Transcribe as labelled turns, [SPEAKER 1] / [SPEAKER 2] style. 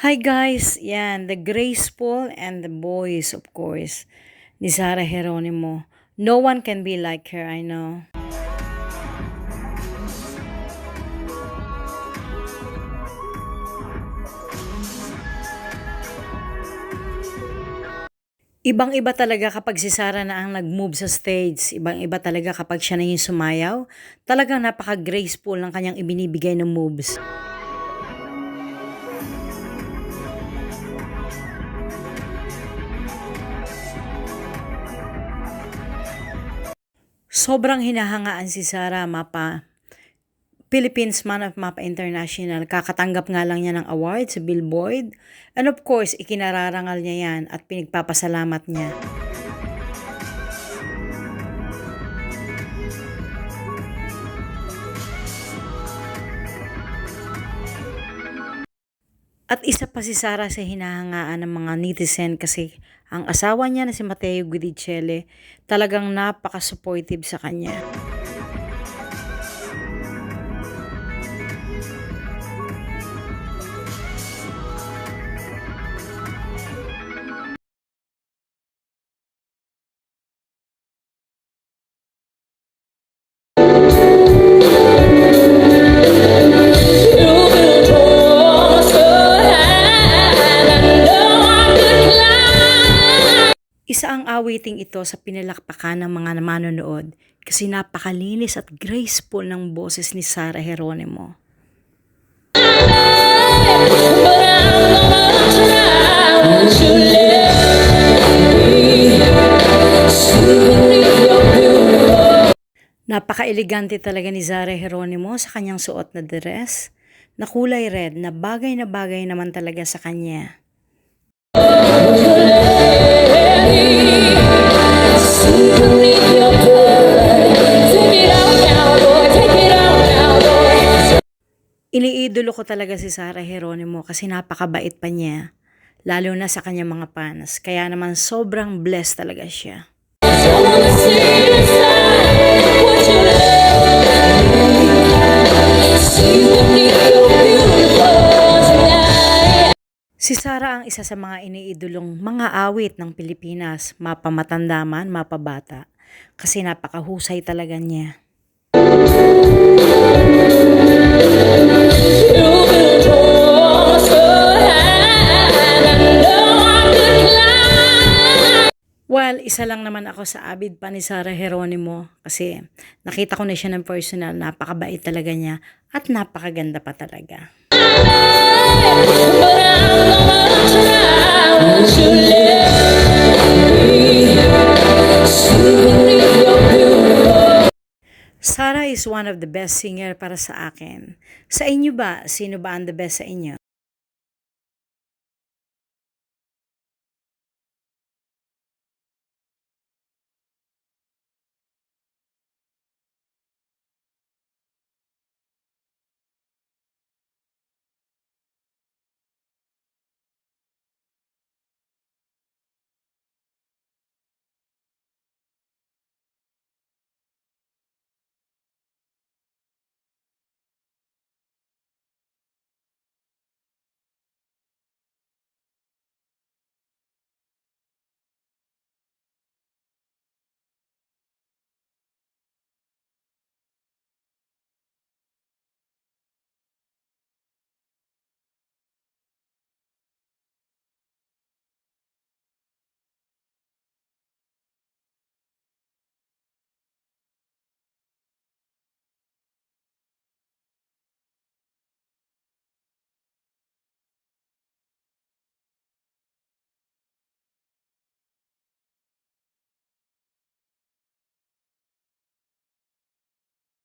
[SPEAKER 1] Hi guys, yan, the graceful and the boys of course, ni Sarah Geronimo. No one can be like her, I know. Ibang-iba talaga kapag si Sarah na ang nag-move sa stage. Ibang-iba talaga kapag siya na yung sumayaw. Talagang napaka-graceful ng kanyang ibinibigay ng moves. Sobrang hinahangaan si Sarah Mapa Philippines Man of Mapa International. Kakatanggap nga lang niya ng award sa Billboard. And of course, ikinararangal niya yan at pinagpapasalamat niya. At isa pa si Sarah sa hinahangaan ng mga netizen kasi ang asawa niya na si Mateo Guidicelli talagang napaka-supportive sa kanya. Isa ang awiting ito sa pinalakpakan ng mga manonood kasi napakalinis at graceful ng boses ni Sarah Geronimo. Napaka-elegante talaga ni Zara Geronimo sa kanyang suot na dress na kulay red na bagay na bagay naman talaga sa kanya. Iniidolo ko talaga si Sarah Geronimo kasi napakabait pa niya. Lalo na sa kanyang mga fans. Kaya naman sobrang blessed talaga siya. Si Sarah ang isa sa mga iniidolong mga awit ng Pilipinas, mapamatanda man, mapabata. Kasi napakahusay talaga niya. Well, isa lang naman ako sa abid pa ni Sarah Geronimo kasi nakita ko na siya ng personal, napakabait talaga niya at napakaganda pa talaga. Sarah is one of the best singer para sa akin. Sa inyo ba, sino ba ang the best sa inyo?